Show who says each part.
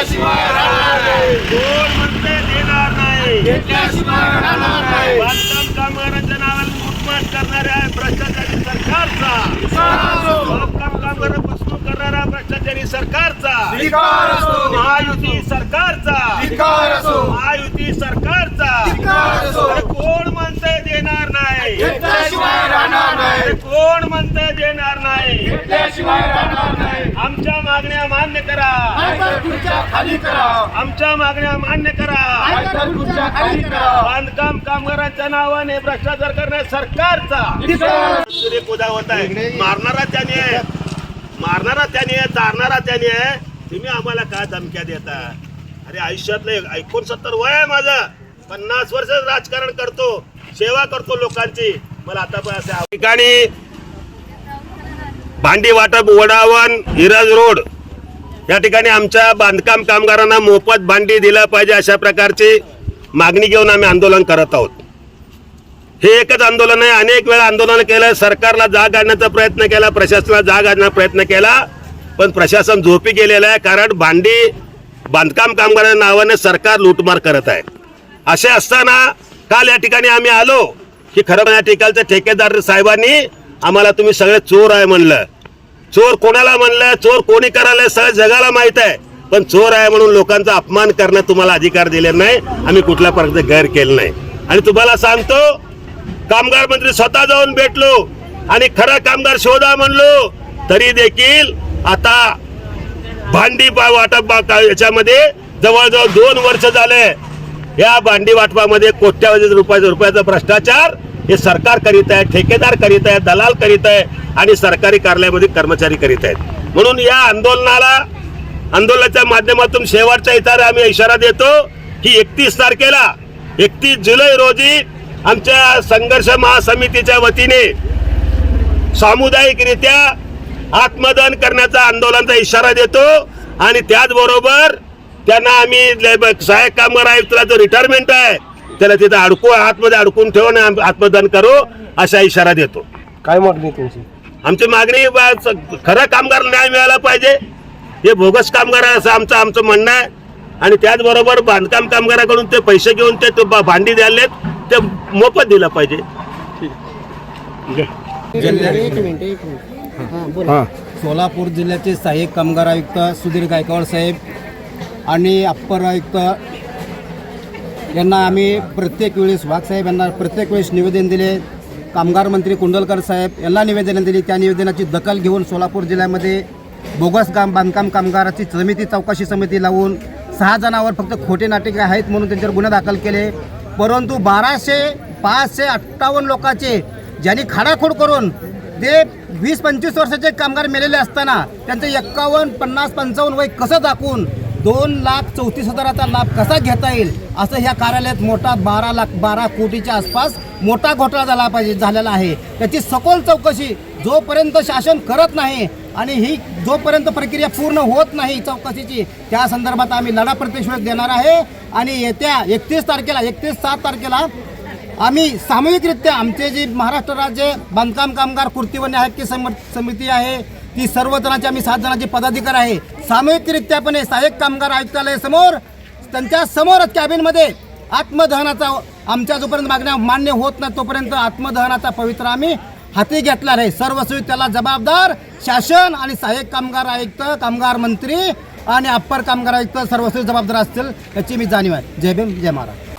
Speaker 1: घेतल्याशिवाय राहणार नाही. कोण म्हणते देणार नाही. घेतल्याशिवाय राहणार नाही. बांधकाम कामगारांच्या नावाला लूटमार करणाऱ्या भ्रष्टाचारी सरकारचा.
Speaker 2: बांधकाम कामगार
Speaker 1: फसवणूक करणाऱ्या
Speaker 2: भ्रष्टाचारी सरकारचा.
Speaker 1: महायुती सरकारचा.
Speaker 2: धिकार महायुती
Speaker 1: सरकारचा. कोण म्हणते देणार नाही?
Speaker 2: घेतल्याशिवाय राहणार नाही.
Speaker 1: कोण म्हणते देणार नाही?
Speaker 2: घेतल्याशिवाय राहणार
Speaker 1: मागण्या मान्य करा.
Speaker 2: खाली करा.
Speaker 1: आमच्या मागण्या मान्य करा.
Speaker 2: खाली करा.
Speaker 1: बांधकाम कामगारांच्या नावाने भ्रष्टाचार करण्या सरकारचा उदा होत आहे. मारणारा त्याने आहे. मारणारा त्याने आहे चारणारा त्याने आहे. तुम्ही आम्हाला काय धमक्या देता? अरे आयुष्यातलं एकोणसत्तर वय आहे माझं. पन्नास वर्ष राजकारण करतो सेवा करतो लोकांची. मला आता पण असे ठिकाणी भांडी वाटप वडावन हिरज रोड. या ठिकाणी आमच्या बांधकाम कामगारांना मोफत भांडी दिलं पाहिजे अशा प्रकारची मागणी घेऊन आम्ही आंदोलन करत आहोत. हे एकच आंदोलन आहे. अनेक वेळा आंदोलन केलं सरकारला जाग आणण्याचा प्रयत्न केला प्रशासनाला जाग आणण्याचा प्रयत्न केला पण प्रशासन झोपी गेलेलं आहे कारण भांडी बांधकाम कामगारांच्या नावाने सरकार लूटमार करत आहे. असे असताना काल या ठिकाणी आम्ही आलो की खरं या ठिकाणच्या ठेकेदार साहेबांनी आम्हाला तुम्ही सगळे चोर आहे म्हणलं. चोर कोणाला म्हणलं? चोर कोणी करायला? सगळ्या जगाला माहीत आहे. पण चोर आहे म्हणून लोकांचा अपमान करण्यात तुम्हाला अधिकार दिले नाही. आम्ही कुठल्या प्रकारचं गैर केलं नाही. आणि तुम्हाला सांगतो कामगार मंत्री स्वतः जाऊन भेटलो आणि खरा कामगार शोधा म्हणलो तरी देखील आता भांडी वाटप का- याच्यामध्ये जवळजवळ दोन वर्ष झाले. या भांडी वाटपामध्ये कोट्यावधी रुपयाचा रुपयाचा भ्रष्टाचार हे सरकार करीत आहे ठेकेदार करीत आहे दलाल करीत आहे आणि सरकारी कार्यालयामध्ये कर्मचारी करीत आहेत. म्हणून या आंदोलनाला आंदोलनाच्या माध्यमातून शेवटचा इशारा आम्ही इशारा देतो की एकतीस तारखेला एकतीस जुलै रोजी आमच्या संघर्ष महासमितीच्या वतीने सामुदायिकरित्या आत्मदान करण्याचा आंदोलनाचा इशारा देतो आणि त्याचबरोबर त्यांना आम्ही सहाय्यक कामगार आयुक्ताला जो रिटायरमेंट आहे त्याला तिथं अडकू आतमध्ये अडकून ठेवून आत्मदान करू असा इशारा देतो.
Speaker 3: काय मागणी तुमची?
Speaker 1: आमची मागणी खरं कामगार न्याय मिळाला पाहिजे. हे बोगस कामगार आहे असं आमचं आमचं म्हणणं आहे. आणि त्याचबरोबर बांधकाम कामगाराकडून ते पैसे घेऊन ते भांडी द्यायलेत ते मोफत दिलं पाहिजे.
Speaker 4: एक मिनिट एक मिनिट हां बोला
Speaker 3: हां
Speaker 5: सोलापूर जिल्ह्याचे सहाय्यक कामगार आयुक्त सुधीर गायकवाड साहेब आणि अप्पर आयुक्त यांना आम्ही प्रत्येक वेळेस वाघसाहेब यांना प्रत्येक वेळेस निवेदन दिले. कामगार मंत्री कुंडलकर साहेब यांना निवेदन दिली. त्या निवेदनाची दखल घेऊन सोलापूर जिल्ह्यामध्ये बोगस काम बांधकाम कामगाराची समिती चौकशी समिती लावून सहा जणांवर फक्त खोटे नाटक आहेत म्हणून त्यांच्यावर गुन्हे दाखल केले. परंतु बाराशे पाचशे अठ्ठावन्न लोकांचे ज्यांनी खाडाखोड करून ते वीस पंचवीस वर्षाचे कामगार मेलेले असताना त्यांचं एक्कावन्न पन्नास पंचावन्न वय कसं दाखवून दोन लाख चौतीस हजाराचा लाभ कसा घेता येईल? असं ह्या कार्यालयात मोठा बारा लाख बारा कोटीच्या आसपास मोठा घोटाळा झाला पाहिजे झालेला आहे. त्याची सखोल चौकशी जोपर्यंत शासन करत नाही आणि ही जोपर्यंत प्रक्रिया पूर्ण होत नाही चौकशीची त्या संदर्भात आम्ही लढा प्रतिशोध देणार आहे. आणि येत्या एकतीस तारखेला एकतीस सात तारखेला आम्ही सामूहिकरित्या आमचे जे महाराष्ट्र राज्य बांधकाम कामगार कृतीवन्य हक्की सम समिती आहे ती सर्व जणांची आम्ही सात जणांचे पदाधिकारी आहे. सामूहिकरित्यापणे सहाय्यक कामगार आयुक्तालयासमोर त्यांच्या समोरच कॅबिनमध्ये आत्मदहनाचा आमच्या जोपर्यंत मागण्या मान्य होत नाही तोपर्यंत आत्मदहनाचा पवित्र आम्ही हाती घेतला आहे सर्व त्याला जबाबदार शासन आणि सहाय्यक कामगार आयुक्त कामगार मंत्री आणि अप्पर कामगार आयुक्त सर्वस्वी जबाबदार असतील याची मी जाणीव आहे. जय भीम जय महाराज.